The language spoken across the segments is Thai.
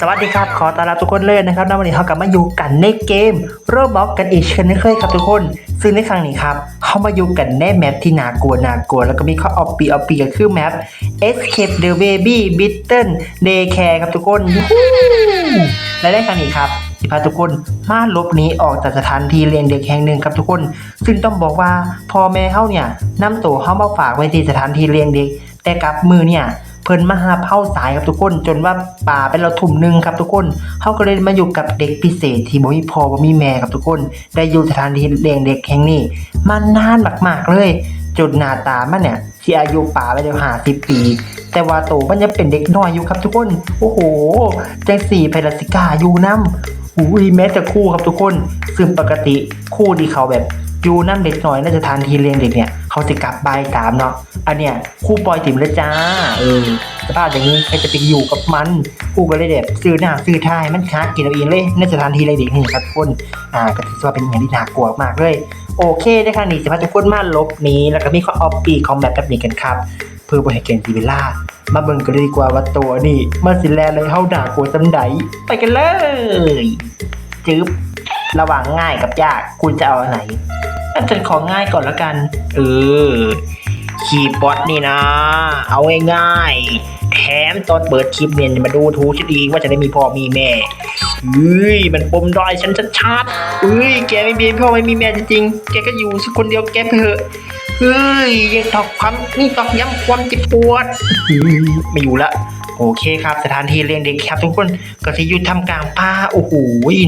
สวัสดีครับ ขอต้อนรับทุกคนเลยนะครับณวันนี้เขากลับมาอยู่กันในเกมโรบ็อกกันอีกเช่นเคยครับทุกคน ซึ่งในครั้งนี้ครับเขามาอยู่กันในแมปที่น่ากลัวน่ากลัว แล้วก็มีข้อออปปีออปปีก็คือแมป Escape the Baby Bitten Daycare ครับทุกคนและในครั้งนี้ครับจะพาทุกคนมาลบหนีออกจากสถานที่เลี้ยงเด็กแห่งหนึ่งครับทุกคน ซึ่งต้องบอกว่าพ่อแม่เขาเนี่ยนำตัวเขามาฝากไว้ที่สถานที่เลี้ยงเด็ก แต่กลับมือเนี่ย เพิ่นมาหาเผาสายครับทุกคน จนว่าป่าเป็นเราทุ่มหนึ่งครับทุกคนเขาก็เลยมาอยู่กับเด็กพิเศษที่บ่มีพ่อบ่มีแม่ครับทุกคน ได้อยู่สถานที่เลี้ยงเด็กแห่งนี้มานานมากๆเลยจนหน้าตามันเนี่ยที่อายุป่าไปแล้วหาสิบปี แต่ว่าโตมันยังเป็นเด็กน้อยอยู่ครับทุกคน โอ้โหจังสี่ไพลสิกาอยู่น้ำอุ้ยแม้แต่คู่ครับทุกคนซึ่งปกติคู่ที่เขาแบบอยู่น้ำเด็กน้อยในสถานที่เลี้ยงเด็กเนี่ย เขาจะกลับบ่ายสามเนาะอันเนี้ยคู่ปล่อยถิ่มแล้วจ้า เออสภาพอย่างนี้ใครจะไปอยู่กับมันคู่ก็เลยแบบซื้อหน้าซื้อท่ายมันค้ากินเอาเองเลยในสถานที่เลยเด็กนี่ครับทุกคนอ่าก็ถือว่าเป็นอย่างที่น่ากลัวมากเลยโอเคได้ค่ะนี่สิพาทุกคนมาลบนี้แล้วก็มีข้อออปปีของแบบแบบนี้กันครับเพื่อบริหารเกณฑ์ทีเวล่ามาเบิ่งกันเลยดีกว่าว่าตัวนี่มาสิแลเลยเฮาด่ากลัวจำไดไปกันเลยจึ๊บระหว่างง่ายกับยากคุณจะเอาอันไหน งั้นฉันของง่ายก่อนแล้วกัน เออ คีย์บอร์ดนี่นะ เอาง่ายๆ แถมตอนเปิดคลิปเนี่ยมาดูทูฉันอีกว่าจะได้มีพ่อมีแม่เฮ้ย มันปมดอยฉันชัดๆเฮ้ย แกไม่มีพ่อไม่มีแม่จริงๆ แกก็อยู่สักคนเดียวแกไปเถอะเฮ้ยยังตอกความนี่ตอกย้ำความเจ็บปวดเฮ้ยไม่อยู่ละ โอเคครับสถานที่เลี้ยงเด็กครับทุกคนก็จะอยู่ทำกลางป่าโอ้โห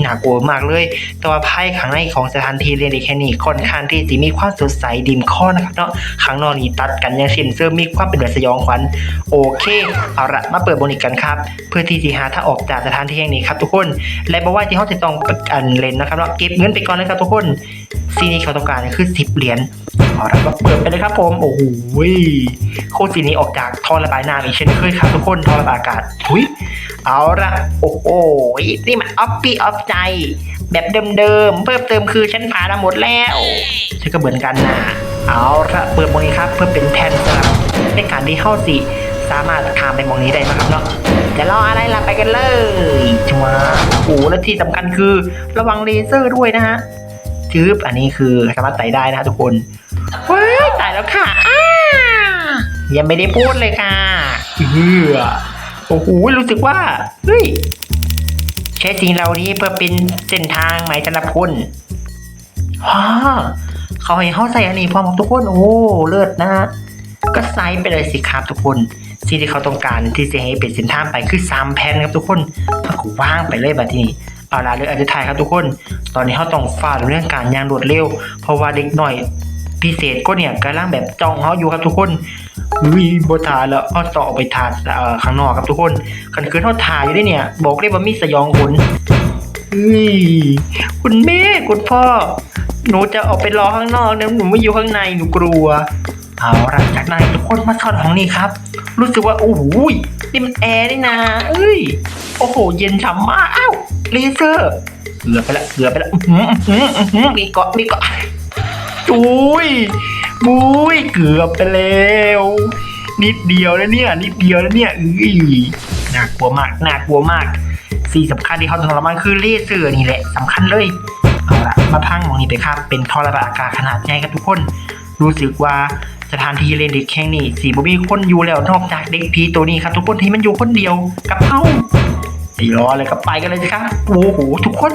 น่ากลัวมากเลย แต่ว่าภายข้างในของสถานที่เลี้ยงเด็กแค่นี้ค่อนข้างที่จะมีความสดใสดิมข้อนะครับเนาะข้างนอกนี่ตัดกันอย่างเช่นเสื้อมีความเป็นแบบสยองขวัญโอเคเอาละมาเปิดบริกันครับ เพื่อที่จะหาทางออกจากสถานที่แห่งนี้ครับทุกคน และบอกว่าที่เขาจะต้องอันเลนนะครับเนาะเก็บเงินไปก่อนนะครับทุกคนซีนี้เขาต้องการคือ10เหรียญเอาละมาเปิดไปเลยครับผมโอ้โหโคตรสีนี้ออกจากท่อระบายน้ำอีกเช่นเคยครับทุกคนท่อระบายอากาศหุยเอาละโอ้โหนี่มันออฟปี้ออฟใจ แบบเดิมๆ เพิ่มเติมคือฉันผ่านมาหมดแล้วฉันก็เหมือนกันนะเอาละเปิดมองนี้ครับ เพื่อเป็นแทนสำหรับในการที่เข้าสิสามารถข้ามไปมองนี้ได้นะครับเนาะจะรออะไรล่ะไปกันเลยชัวโอ้และที่สำคัญคือระวังเลเซอร์ด้วยนะฮะจืบอันนี้คือสามารถไต่ได้นะทุกคนว้ายตายแล้วค่ะอ้ายังไม่ได้พูดเลยค่ะ เฮือโอ้โหรู้สึกว่า เฮ้ย ใช้สิ่งเหล่านี้เพื่อเป็นเส้นทางใหม่สำหรับคุณว้าเขาให้เขาใส่อันนี้พร้อมกับทุกคน โอ้เลิศนะฮะก็ใส่ไปเลยสิครับทุกคนสิ่งที่เขาต้องการที่จะให้เป็นเส้นทางไปคือสามแผ่นครับทุกคนเขาก็ว่างไปเลยแบบนี้เอาละเรื่องอธิษฐานครับทุกคน ตอนนี้เขาต้องฟาดเรื่องการยางรวดเร็ว เพราะว่าเด็กหน่อย พิเศษก็เนี่ยกำลังแบบจ้องเขาอยู่ครับทุกคนวิบทาแล้วเขาต่อออกไปทานเอ่อข้างนอกครับทุกคนคันคืนเขาถ่ายอยู่ด้วยเนี่ย บอกเลยว่ามีสยองขนเฮ้ยคุณแม่คุณพ่อ หนูจะออกไปรอข้างนอกนะหนูไม่อยู่ข้างในหนูกลัวเอาละจากนั้นทุกคนมาเข้าห้องนี้ครับ รู้สึกว่าโอ้โหยนี่มันแอร์นี่นะเอ้ยโอ้โห เย็นฉ่ำมากอ้าวเลเซอร์เกือบไปละเกือบไปละอื้อหืออื้อหืออื้อหือมีเกาะมีเกาะ จุยบุยเกือบไปแล้ว นิดเดียวแล้วเนี่ย นิดเดียวแล้วเนี่ยอุ้ยน่ากลัวมากน่ากลัวมาก สิ่งสำคัญที่เขาต้องระมัดคือเลเซอร์นี่แหละสำคัญเลยเอาละมาพังมองนี้ไปครับ เป็นท่อระบายอากาศขนาดใหญ่ครับทุกคน รู้สึกว่าสถานที่เล่นเด็กแข่งนี่สีบ่มีคนอยู่แล้วนอกจากเด็กผีตัวนี้ครับ ทุกคนที่มันอยู่คนเดียวกับเฮา ไม่รอเลยก็ไปกันเลยสิครับโอ้โหทุกคน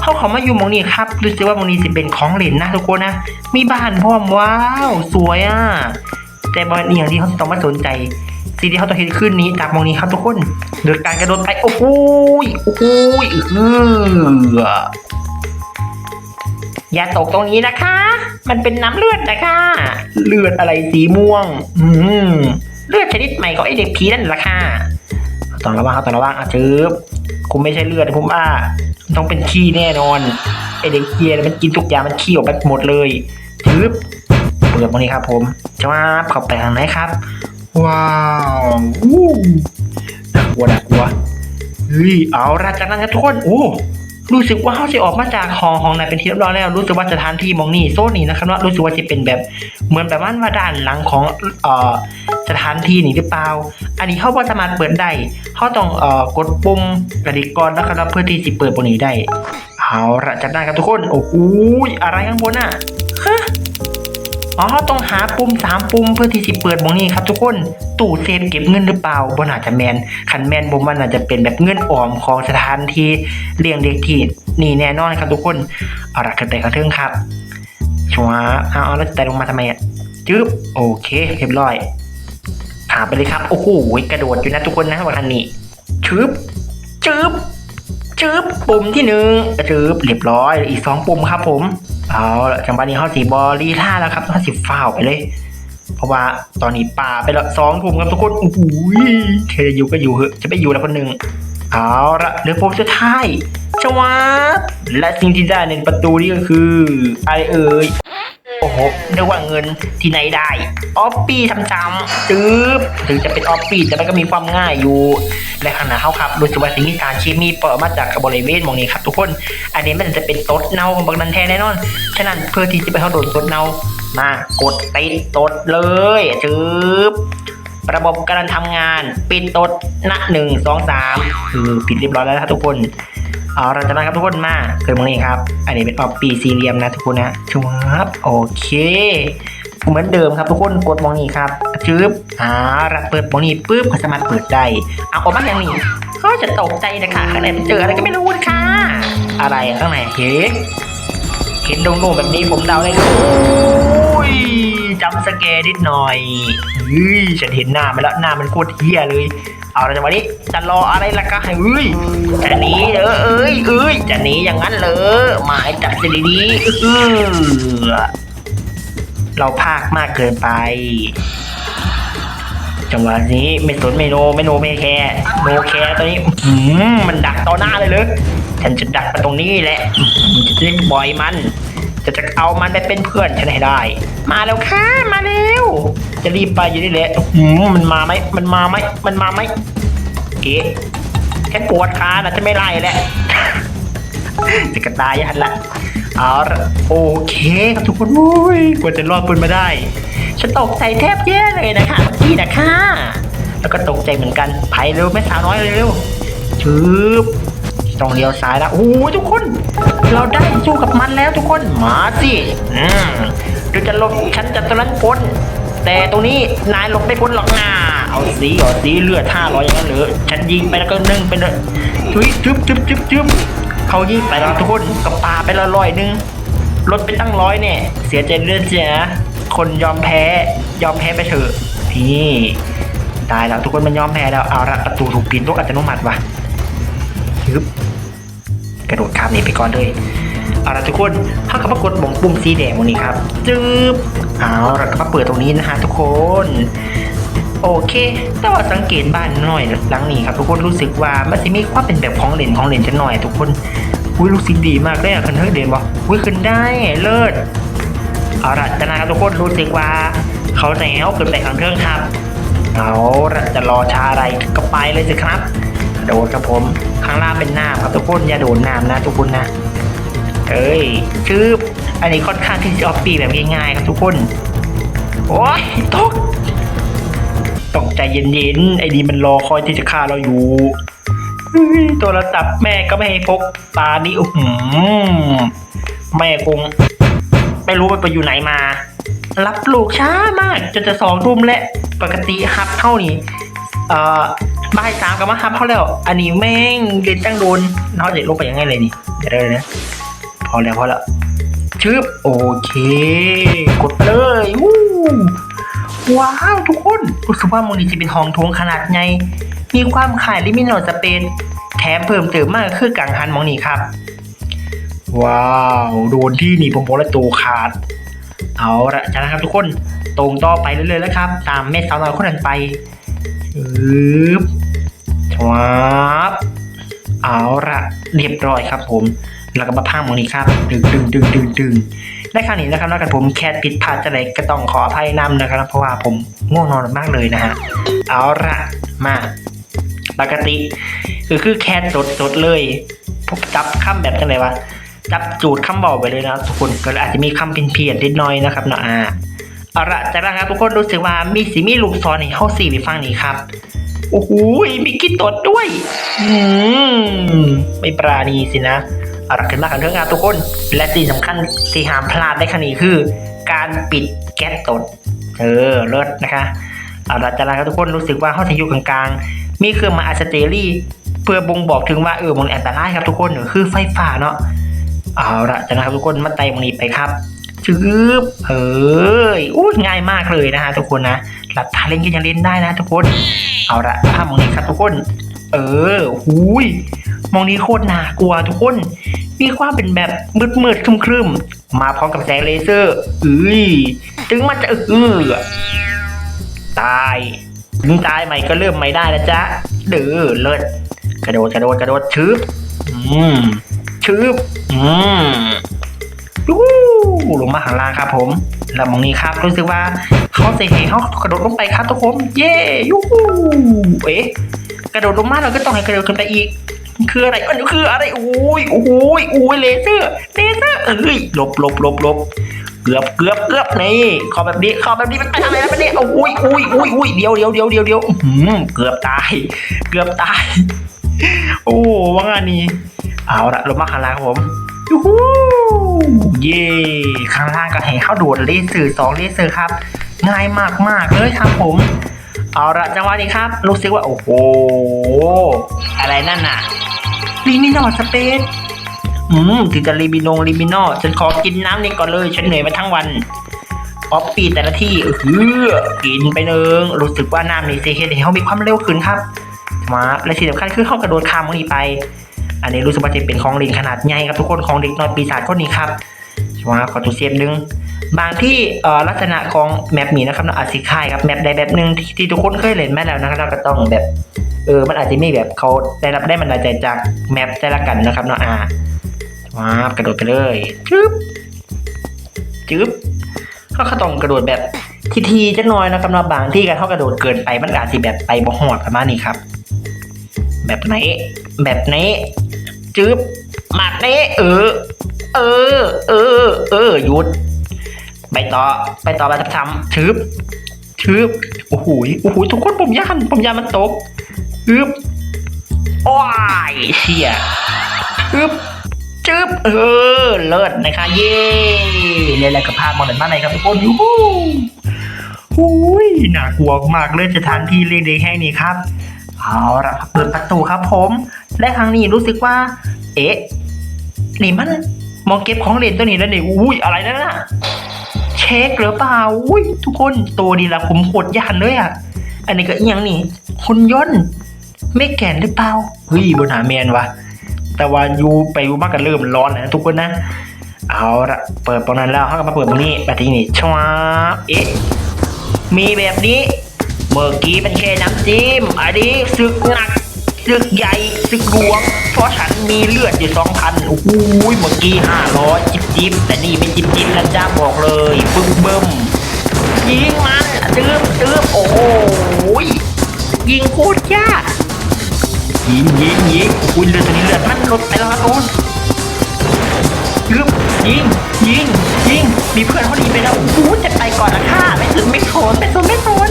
เขาเขามาอยู่มองนี้ครับรู้สึกว่ามองนี้สิเป็นของเล่นนะทุกคนนะ มีบ้านพร้อมว้าวสวยอะแต่บางอย่างที่เขาต้องมาสนใจสิ่งที่เขาต้องเห็นขึ้นนี้จากมองนี้ครับทุกคนโดยการกระโดดไปโอ้โหยโอ้โหยเอออย่าตกตรงนี้นะคะ มันเป็นน้ำเลือดนะคะ เลือดอะไรสีม่วง อืมเลือดชนิดใหม่ของไอเด็กผีนั่นแหละค่ะ ตอนระวังครับตอนระวังอะจืบคุณไม่ใช่เลือดผมว่าต้องเป็นขี้แน่นอนไอเด็กเกียมันกินทุกอย่างมันขี้ออกไปหมดเลยจืบเปิดตรงนี้ครับ ผมจะมาเข้าไปทางไหนครับ ว้าวอู้น่ากลัวน่ากลัวเฮ้ยเอาละจากนั้นทุกคนโอ้ รู้สึกว่าเขาจะออกมาจากห้องห้องนั้นเป็นที่เรียบร้อยแล้ว รู้สึกว่าสถานที่มองนี่โซนนี้นะครับว่ารู้สึกว่าจะเป็นแบบเหมือนแบบว่าว่าด้านหลังของเอ่อสถานที่นี่หรือเปล่า อันนี้เขาบ่สามารถเปิดได้เขาต้องเอ่อกดปุ่มกระดิกก่อนนะครับเพื่อที่จะเปิดบนนี้ได้เอาละจัดได้ครับทุกคนโอ้โหอะไรข้างบนน่ะฮะ อ๋อต้องหาปุ่มสามปุ่มเพื่อที่จะเปิดบงนี้ครับ ทุกคนตู้เซฟเก็บเงินหรือเปล่าบนอาจจะแมนขันแมนบมว่าน่าจจะเป็นแบบเงินออมของสถานที่เลี้ยงเด็กที่นี่แน่นอนครับทุกคนเอาละกันแต่กระเทิงครับชัวร์เอาเอาแล้วจะแต่ลงมาทำไมอะจึ๊บโอเคเรียบร้อยผ่าไปเลยครับโอ้โหกระโดดอยู่นะทุกคนนะวันนี้ชึบจึ๊บ จึ๊บปุ่มที่หนึ่งจึ๊บเรียบร้อย อีกสองปุ่มครับผม เอาละจังหวะนี้เขาสีบอลีท่าแล้วครับเขาสีฟ้าวไปเลย เพราะว่าตอนนี้ป่าไปแล้วสองปุ่มครับทุกคนโอ้โหเธออยู่ก็อยู่เหอะจะไปอยู่แล้วคนหนึ่งเอาละเหลือปุ่มสุดท้าย ชวาบและสิ่งที่ได้ในประตูนี้ก็คืออะไรเอ่ยโอ้โหเรียกว่าเงินที่ไหนได้ออฟปี้ทำจำจืบถึงจะเป็นออฟปี้แต่มันก็มีความง่ายอยู่ในขณะเขาครับรู้สึกว่าสิ่งที่การเคมีเปิดมาจากบริเวณมองนี้ครับทุกคน อันนี้มันจะเป็นตดเน่าของบางนันแท้แน่นอนฉะนั้นเพื่อที่จะไปเข้าโดนตดเน่ามากดติดตดเลยจืบระบบการทำงาน ปิดตดณหนึ่งสองสามคือปิดเรียบร้อยแล้วครับทุกคน เอาเราจะมาครับทุกคนมาเกิดมองนี้ครับ อันนี้เป็นออฟปีสี่เหลี่ยมนะทุกคนนะชัวบโอเค เหมือนเดิมครับทุกคนกดมองนี้ครับจึ๊บอ่ารัเปิดมองนี้ปุ๊บก็สามารถเปิดได้เอาออกมาอย่างนี้ก็จะตกใจนะคะข้างในมันเจออะไรก็ไม่รู้ค่ะ อะไรข้างในเฮ้เห็นโด่งๆแบบนี้ผมเดาได้เลยโอ้ยจำสแกนิดหน่อยเฮ้ยฉันเห็นหน้ามันแล้วหน้ามันโคตรเฮี้ยเลย เอาละจังหวะนี้จะรออะไรล่ะคะเฮ้ยจะหนีเออเอ้ยเอ้ยจะหนีอย่างนั้นเหรอหมายจับสิดีๆเออเราพากมากเกินไป จังหวะนี้ไม่สนไม่โนไม่โนไม่แคร์โนแคร์ตอนนี้มันดักต่อหน้าเลยเลยฉันจะดักมันตรงนี้แหละจะเล่นบ่อยมัน จะจะเอามันไปเป็นเพื่อนฉันให้ได้ มาแล้วค่ะมาเร็วจะรีบไปอยู่นี่แหละหืมมันมาไหมมันมาไหมมันมาไหมเอ๊ะฉันปวดขานะจะไม่ไล่แหละจะกระตายยันละเอาละโอเคครับทุกคนโอ้ยกว่าจะรอดปืนมาได้ ฉันตกใจแทบแย่เลยนะคะพี่นะคะแล้วก็ตกใจเหมือนกันไผ่เร็วแม่สาวน้อยเร็วชืบต้องเลี้ยวซ้ายแล้วโอ้ยทุกคน เราได้สู้กับมันแล้วทุกคน มาสิอืมดี๋ยวจะหลบฉันจะตรงนั้นพ้น แต่ตรงนี้นายหลบไม่พ้นหรอกนาเอาสีเอาสีเลือดห้าร้อยอย่างนั้นเหรอฉันยิงไปแล้วก็นึ่งไปเลยทุยจึ๊บจึ๊บจึ๊บจึ๊บเขายิงไปแล้วทุกคนกับปลาไปละร้อยนึงลดไปตั้งร้อยเนี่ย เสียใจเลือดเสียนะคนยอมแพ้ยอมแพ้ไปเถอะนี่ตายแล้วทุกคนมันยอมแพ้แล้วเอาละประตูถูกปิดตัวอัตโนมัติว่ะยึบ กระโดดข้ามนี้ไปก่อนเลยเอาละทุกคนถ้ากับกดบ่งปุ่มสีแดงตรงนี้ครับจึ๊บเอาละก็มาเปิดตรงนี้นะฮะทุกคนโอเค แต่ว่าสังเกตบ้านหน่อยหลังนี้ครับทุกคนรู้สึกว่ามันจะมีความเป็นแบบของเล่นของเล่นจะหน่อย ทุกคนอุ้ยรู้สึกดีมากเลยอะคันเทอร์เดนบอกอุ้ยขึ้นได้เลิศเอาละจะนะครับทุกคนรู้สึกว่า เขาแนวขึ้นไปข้างเครื่องครับ เอาละจะรอช้าอะไรก็ไปเลยสิครับ โดดครับผมข้างล่างเป็นน้ำครับทุกคนอย่าโดดน้ำนะทุกคนนะเอ้ยชืบอันนี้ค่อนข้างที่จะออฟปีแบบง่ายๆครับทุกคน โอ้ยตกตกใจเย็นๆไอ้นี่มันรอคอยที่จะฆ่าเราอยู่เฮ้ยโทรศัพท์แม่ก็ไม่ให้พกตานี้อื้อหือแม่คงไม่รู้ไปอยู่ไหนมา รับลูกช้ามาก จนจะสองทุ่มและปกติฮับเข้านี่เอ่อ บายสามกับมาฮับเข้าแล้ว อันนี้แม่งเรียนตั้งโดนเขาจะลงไปยังไงเลยนี่เดี๋ยวเลยนะพอแล้วพอแล้วชึบโอเค กดไปเลยวู้ว้าวทุกคนรู้สึกว่ามูลนิธิเป็นห้องโถงขนาดใหญ่มีความขายลิมินอลสเปนแถมเพิ่มเติมมากคือกังหันมองนี่ครับ ว้าว โดนที่นี่ผมบอแล้วตัวขาด เอาละจากนั้นครับทุกคนตรงต่อไปเรื่อยๆแล้วครับ ตามแม่สาวน้อยคนนั้นไป อึบชวับเอาละเรียบร้อยครับผมแล้วก็มาพังมองนี้ครับ ดึงดึงดึงดึงดึงได้ครั้งนี้นะครับแล้วกันผมแคทผิดพลาดจะไหนก็ต้องขออภัยนำนะครับ เพราะว่าผมง่วงนอนมากเลยนะฮะ เอาละมาปกติ คือคือแคทสดสดเลยผกจับคำแบบจังไดวะจับจูดคำบอกไปเลยนะทุกคนก็อาจจะมีคำเพี้ยนๆนิดหน่อยนะครับเนาะอ่า เอาละจากนั้นครับทุกคนรู้สึกว่ามีสีมีลูกศรให้เข้าสี่ไปฟังนี่ครับ โอ้โหมีกิ๊ตดด้วย อืมไม่ปราณีสินะเอาละขึ้นมากันเรื่องงานทุกคน และสิ่งสำคัญที่ห้ามพลาดได้ขนี้คือ การปิดแก๊สตด เออเลิศนะคะเอาละจากนั้นครับทุกคนรู้สึกว่าเขาจะอยู่กลางๆ มีเครื่องมาอัสเตอรี่ เพื่อบ่งบอกถึงว่าเออมันอันตรายครับทุกคนเออคือไฟฟ้าเนาะเอาละจากนั้นครับทุกคนมาไต่มันนี้ไปครับ ชืบเอ้ยอู้ง่ายมากเลยนะฮะทุกคนนะหลับตาเล่นก็ยังเล่นได้นะทุกคน เอาละภาพมองนี้ครับทุกคน เออหูยมองนี้โคตรน่ากลัวทุกคน มีความเป็นแบบมืดๆครึมๆมาพร้อมกับแสงเลเซอร์เอ้ยถึงมันจะเออตายถึงตายใหม่ก็เริ่มใหม่ได้แล้วจ๊ะเด้อเลิศกระโดดกระโดดกระโดดชึบอืมชึบอืมยูหู ลงมาข้างล่างครับผมแล้วมองนี้ครับรู้สึกว่าเขาเซเฮเขากระโดดลงไปครับทุกคนเย้ยูหูเอ๊ะกระโดดลงมาเราก็ต้องให้กระโดดขึ้นไปอีกคืออะไรมันนี้คืออะไรโอ้ยโอ้ยโอ้ยเลเซอร์เลเซอร์เอ้ยหลบหลบหลบหลบเกือบเกือบเกือบนี่ขอแบบนี้ขอแบบนี้มันไปทางไหนแล้วมันเนี่ยโอ้ยโอ้ยโอ้ยโอ้ยเดี๋ยวเดี๋ยวเดี๋ยวเดี๋ยวเดี๋ยวเกือบตาย เกือบตาย โอ้ว่างานนี้เอาละลงมาข้างล่างครับผม ยูฮูเย่ข้างล่างก็ให้เข้าโดดเลเซอร์สองเลเซอร์ครับ ง่ายมากมากๆเลยครับผม เอาละจังหวะนี้ครับ รู้สึกว่าโอ้โห อะไรนั่นน่ะลิมินอสเปซอืมถึงจะลิมินงลิมินอฉันขอกินน้ำนี่ก่อนเลย ฉันเหนื่อยมาทั้งวันออฟปีแต่ละที่เออกินไปเนึงรู้สึกว่าน้ำนี่เซเฮดให้เขามีความเร็วขึ้นครับมาและสิ่งสำคัญคือเขากระโดดข้ามตรงนี้ไป อันนี้รู้สึกว่าจะเป็นของเลินขนาดใหญ่ครับทุกคนของเด็กน้อยปีศาจคนนี้ครับมาขอตัวเสียบดึงบางที่ลักษณะของแมปนี้นะครับเนาอาจสิคล้ายกับแมปใดแบบหนึ่งที่ที่ทุกคนเคยเล่นมาแล้วนะครับเราก็ต้องแบบเออมันอาจจะมีแบบเขาได้รับได้มันดาใจจากแมปแต่ละกันนะครับเนาะอ่าว้ากระโดดไปเลยจึ๊บจึ๊บเขาก็ต้องกระโดดแบบทีทีๆจักน่อยนะครับเนาะบางที่กันเขากระโดดเกินไปมันอาจจะแบบไปบ่หอดประมาณนี้ครับ แบบไหนแบบนี้ จึ๊บหมัดนี้เออ เออ เออ เออหยุด ไปต่อ ไปต่อไปทำๆชืบชืบโอ้โหโอ้โหทุกคนผมย่านผมย่านมันตกอึบว้ายเชี่ยอึบจึบเออ เลิศนะคะ เย้เรียนอะกับภาพมองเห็นบ้านไหนครับทุกคนยูฮูหูยน่ากลัวมากเลยสถานที่เล็กๆแห่นี้ครับ เอาละเปิดประตูครับผม และครั้งนี้รู้สึกว่า เอ๊ะนี่มันมองเก็บของเล่นตัวนี้แล้วนี่อุ้ยอะไรนั่นน่ะเช็คหรือเปล่าอุ้ยทุกคนตัวนี้ละผมโคตรยานเลยอะ อันนี้ก็อีหยังนี่หุ่นยนต์ไม่แก่นหรือเปล่าเฮ้ยบนหาแมนวะแต่ว่าอยู่ไปอยู่มากกันเริ่มร้อนนะทุกคนนะ เอาละเปิดตรงนั้นแล้วเขาก็มาเปิดตรงนี้แบบนี้นี่ชวาเอ๊ะมีแบบนี้เมื่อกี้เป็นแค่น้ำจิ้มอันนี้ศึกหนัก ศึกใหญ่ศึกหลวง เพราะฉันมีเลือดอยู่สองพันโอ้โหเมื่อกี้ห้าร้อยจิบจิบแต่นี่ไม่จิบจิบนะจ้าบอกเลยปึ้มเบิ้มยิงมันตื้มตื้มโอ้โหยิงโคตรยากยิงยิงยิงโอ้ยเลือดตัวนี้เลือดมันลดไปแล้วครับทุกคนยิงยิงยิงยิงมีเพื่อนเขาดีไปแล้วโอ้โหจะไปก่อนนะค่ะไม่ถึงไม่ทนไม่ทนไม่ทน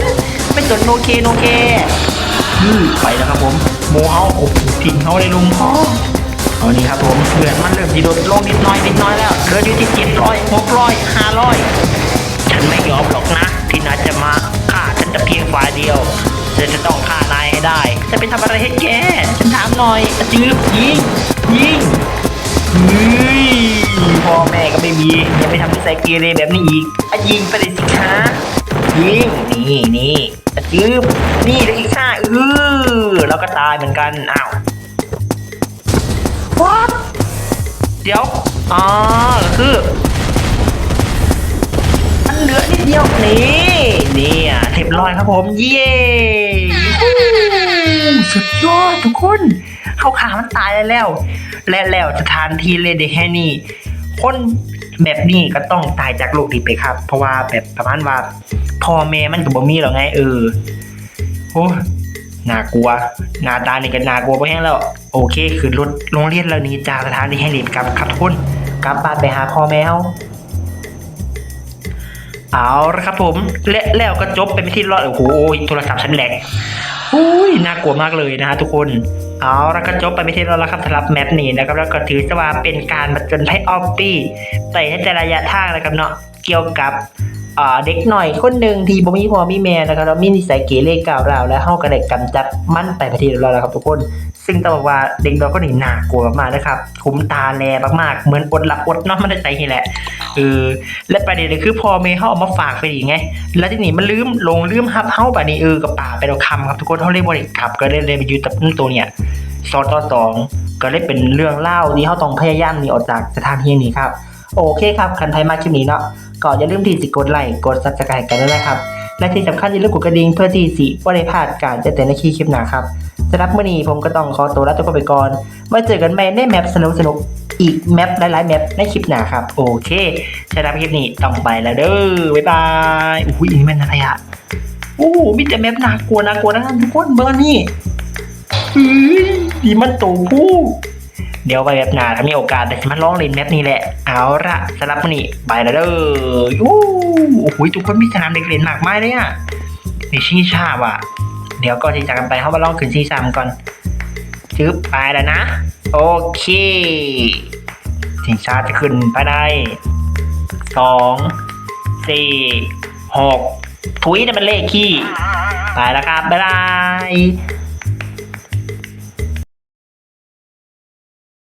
ไม่ทนโนเคโนเคอือ ไปแล้วครับผมโมเฮาโอ้โหทิ้งเขาเลยลุงพ่อเอานี่ครับผมเลือดมันเริ่มดีโดดลงนิดหน้อยนิดน้อยแล้วเหลืออยู่ที่เจ็ดร้อยหกร้อยห้าร้อยฉันไม่ยอมหรอกนะที่นายจะมาฆ่าฉันแต่เพียงฝ่ายเดียวฉันจะต้องฆ่านายให้ได้จะไปทำอะไรให้แกฉันถามหน่อยอะจืบยิงยิงเฮ้ยพ่อแม่ก็ไม่มียังไม่ทำนิสัยเกเรแบบนี้อีกอยิงไปเลยสิคะยิงนี่นี่ อะจืบนี่เลยอีกค่ะเออแล้วก็ตายเหมือนกัน อ้าววัดเดี๋ยว อ๋อก็คือ มันเหลือนิดเดียวนี่นี่อะเรียบร้อยครับผม เย้ยูหูสุดยอดทุกคน เข้าขามันตายแล้ว แล้วและแล้วสถานที่เลนได้แค่นี้คน แบบนี้ก็ต้องตายจากโลกนี้ไปครับ เพราะว่าแบบประมาณว่าพ่อแม่มันก็บ่มีหรอกไงเออโอ้น่ากลัวหน้าตานี่ก็น่ากลัวไปแห้งแล้วโอเคคือรถโรงเรียนเรานี้จากสถานที่ให้เรียนกลับครับทุกคนกลับบ้านไปหาพ่อแม่เฮาเอาละครับผมและแล้วก็จบไปไม่ที่รอดโอ้โหโทรศัพท์ฉันแหลกอุ้ยน่ากลัวมากเลยนะฮะทุกคน เอาละก็จบไปไม่ที่ราแล้วครับสำหรับแมปนี้นะครับแล้วก็ถือซะว่าเป็นการมาจนให้ออฟปี้ไปในแต่ระยะทางนะครับเนาะเกี่ยวกับเด็กหน่อยคนหนึ่งที่บ่มีพ่อมีแม่นะครับแล้วมีนิสัยเกเรก่าวราวแล้วเฮาก็ได้กำจัดมันไปประเทศเราแล้วครับทุกคน ซึ่งต้องบอกว่าเด็กน้อยก็หนี่น่ากลัวมากๆนะครับคุ้มตาแลมากๆ เหมือนอดหลับอดนอนมันได้ใจนี่แหละเออและประเด็นเลยคือพอแม่เฮาเอามาฝากไปดีไง แล้วที่นี่มันลืมลงลืมฮับเฮาบัดนี้เออกับป่าไปเราคำครับทุกคนเฮาเลยบ่ได้กลับ ก็เลยเลยไปอยู่กับตัวเนี่ยสองต่อสองก็เลยเป็นเรื่องเล่าที่เฮาต้องพยายามหนีออกจากสถานที่นี้ครับโอเคครับคันไทยมาคลิปนี้เนาะก็อย่าลืมที่สิกดไลค์กดซับสไครต์กันด้วยนะครับ และที่สำคัญอย่าลืมกดกระดิ่งเพื่อที่สิบ่ได้พลาดการแจ้งเตือนในคลิปหน้าครับ สำหรับมื้อนี้ผมก็ต้องขอตัวลาทุกคนไปก่อนมาเจอกันใหม่ในแมปสนุกๆอีกแมปหลายๆแมปในคลิปหน้าครับ โอเคสำหรับคลิปนี้ต้องไปแล้วเด้อบ๊ายบายอุ้ยอันนี้มันอะไรอะโอ้มีแต่แมปน่ากลัวน่ากลัวนะทุกคนเบอร์นี่เฮ้ยดีมันโตผู้เดี๋ยวไปแบบหน้าถ้ามีโอกาสแต่จะมาลองเล่นแมปนี้แหละ เอาละสำหรับวันนี้ไปแล้วเด้อยูโอ้โหทุกคนมีสนามเด็กเล่นมากมายเลยอะนี่ชิงชาว่ะ เดี๋ยวก็ที่จากกันไปเขามาลองขึ้นทีสามก่อนจึ๊บไปแล้วนะ โอเคชิงชาจะขึ้นไปได้สองสี่หกทุยนี่มันเลขขี้ไปแล้วครับบ๊ายบาย